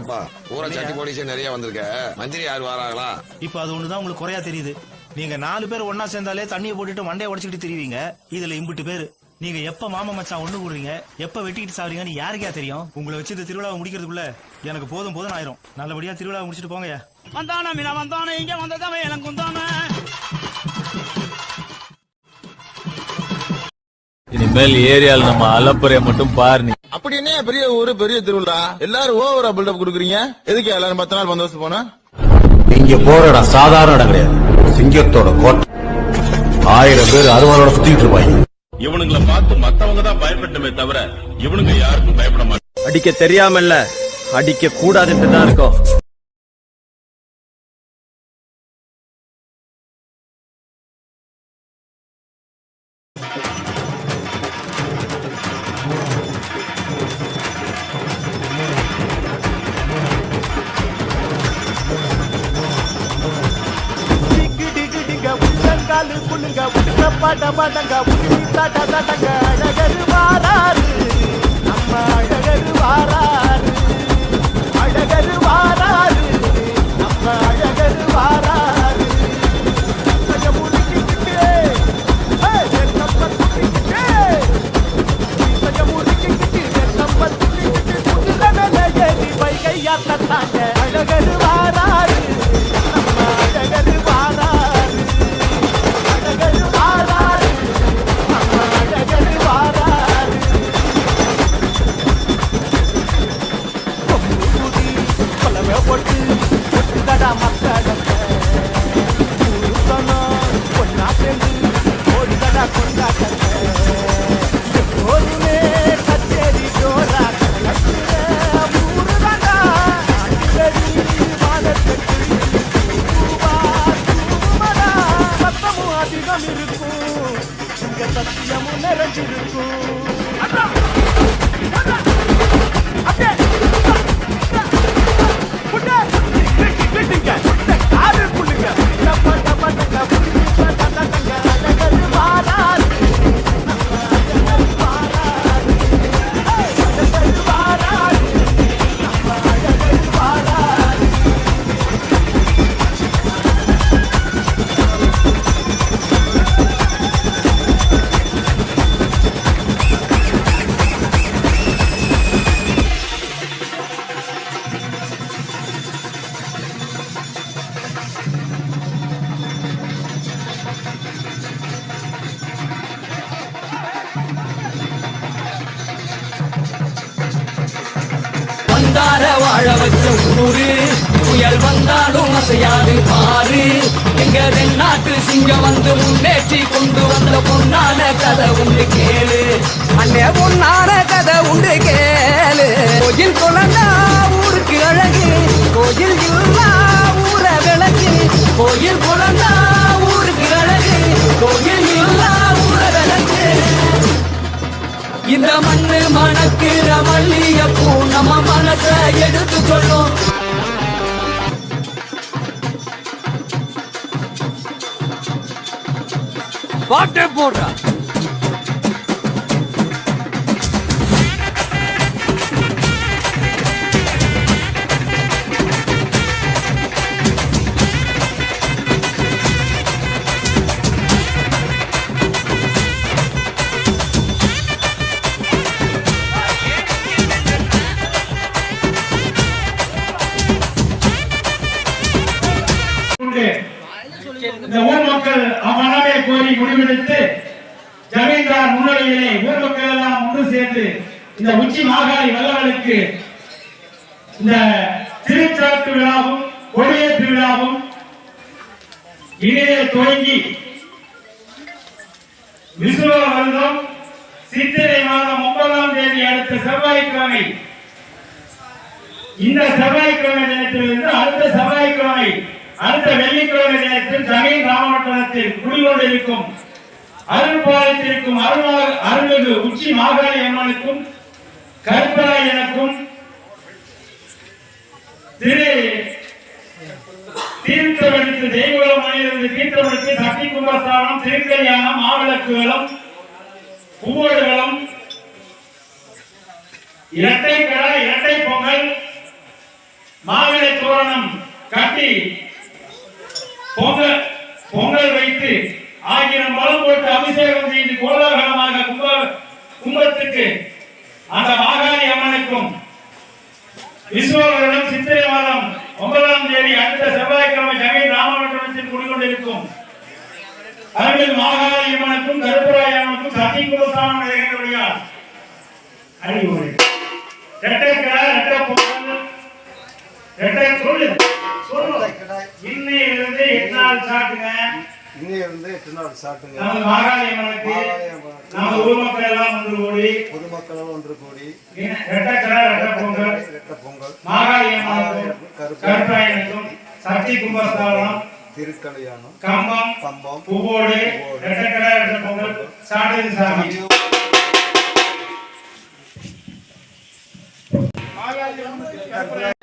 ஏப்பா? ஊரை சட்டி போலீஸ் நிறைய வந்திருக்க. மந்திரி யார் வராங்களா? இப்ப அது ஒண்ணுதான் உங்களுக்கு குறையா தெரியுது. நீங்க நாலு பேர் ஒன்னா சேர்ந்தாலே தண்ணியை போட்டுட்டு மண்டையை உடைச்சிக்கிட்டு திரிவீங்க. இதுல இம்புட்டு பேரு. நீங்க எப்ப மாமா மச்சான் ஒண்ணு கூடுறீங்க? எப்ப வெட்டிக்கிட்டு சாவறீங்கன்னு யாருக்கா தெரியும்? உங்களை வச்சு இந்த திருவிழாவை முடிக்கிறதுக்குள்ள எனக்கு போதும் போதும் ஆயிரும். நல்லபடியா திருவிழாவை முடிச்சிட்டு போங்கயா வந்தான மீனா வந்தானே? இங்க வந்ததவன் எனக்கு குந்தானே இனிமேல் ஏரியால நம்ம அலப்புறைய மட்டும் பாரு நீ. அப்படி என்ன பெரிய ஊரு பெரிய திருவிழா? எல்லாரும் ஓவரா பில்டப் கொடுக்குறீங்க? எதுக்கு எல்லாரும் பத்து நாள் பந்தோபஸ்து போனா? இங்க போற இடம் சாதாரண இடம் கிடையாது. சிங்கத்தோட கோட்டை. ஆயிரம் பேர் அறுவாரோட சுத்திட்டு இருப்பாங்க. இவனுங்களை பார்த்து மத்தவங்க தான் பயப்பட்டுமே தவிர இவனுங்க யாருக்கும் பயப்பட மாட்டாங்க. அடிக்க தெரியாமல்ல அடிக்க கூடாதுன்னு தான் இருக்கும். உள்ளங்காலு புள்ளுங்க உடுக்க பாட்ட பாட்டங்க அழகரு வாராரு ஊருதாண்டா அடிக்கடி வானத்துக்கு பூவா தூவுமடா சத்தமும் அதிகம் இருக்கும். இங்க சத்தியமும் நிறைஞ்சிருக்கும். அதான் ஊரு புயல் வந்தாலும் அசையாது பாரு. எங்க தென்னாட்டு சிங்கம் வந்து முன்னேற்றி கொண்டு வந்த பொன்னான கதை உண்டு கேளு. அண்ணே பொன்னான கதை உண்டு கேளு. இந்த மண்ணு மணக்கிற மல்லியப்பூ நம்ம மனச எடுத்து சொல்லும். பாட்டை போடுறா. இந்த ஊர் மக்கள் அம்மனமே கோரி முடிவெடுத்து ஜமீன்தார் முன்னிலையிலே ஊர் மக்கள் எல்லாம் ஒன்று சேர்ந்து இந்த உச்சி மாகாணி வல்லவனுக்கு இந்த திருச்சாட்டு விழாவும் கொடியேற்று விழாவும் இடையே துவங்கி விசுவ வருடம் சித்திரை மாதம் ஒன்பதாம் தேதி அடுத்த செவ்வாய்க்கிழமை. இந்த செவ்வாய்க்கிழமை தினத்திலிருந்து அடுத்த செவ்வாய்க்கிழமை அடுத்த வெள்ளிக்கிழமை நேரத்தில் ஜமீன் ராமவட்டணத்தில் குடிகொண்டிருக்கும் அருள்பாலத்திற்கும் அருள் அருள்மிகு உச்சி மாகாணி அம்மனுக்கும் கருப்பராய் எனக்கும் திரு தீர்த்தமடித்து தெய்வகுலம் மணியிலிருந்து தீர்த்தமடித்து சக்தி கும்பஸ்தானம் திருக்கல்யாணம் மாவிளக்குகளும் பூவோடுகளும் இரட்டை கடை இரட்டை பொங்கல் மாவிளை தோரணம் கட்டி பொங்கல் பொங்கல் வைத்து ஆயிரம் பலம் போட்டு அபிஷேகம் செய்து கோலாகலமாக கும்ப கும்பத்துக்கு அந்த மாகாளி அம்மனுக்கும் விஸ்வவரிடம் சித்திரை மாதம் ஒன்பதாம் தேதி அடுத்த செவ்வாய்க்கிழமை ஜெகை ராமமண்டலத்தில் குடிக்கொண்டிருக்கும் அருகில் மாகாளி அம்மனுக்கும் கருப்பராய அம்மனுக்கும் சதி குலசாமி நிகழ்வுடையார் அறிவுரை. ரெட்டைக்கடா ரெட்டை பொங்கல். ரெட்டை சொல்லு இன்னையிலிருந்து எட்டு நாள் சாட்டுங்க. இன்னையிலிருந்து எட்டு நாள் சாப்பிட்டுங்க நமது மாகாளி அம்மனுக்கு நமது ஊர் மக்கள் எல்லாம் வந்து கூடி. பொதுமக்களும் ஒன்று கூடி. ரெட்டைக்கடா ரெட்டை பொங்கல். ரெட்ட பொங்கல். மாகாளி அம்மனுக்கும் கருப்பராயனுக்கும் சக்தி கும்பஸ்தானம் திருக்கல்யாணம் கம்பம் கம்பம் பூவோடு ரெட்டக்கடை ரெட்ட பொங்கல். சாட்டது சாமி. மாகாளி அம்மனுக்கு கருப்பராயன்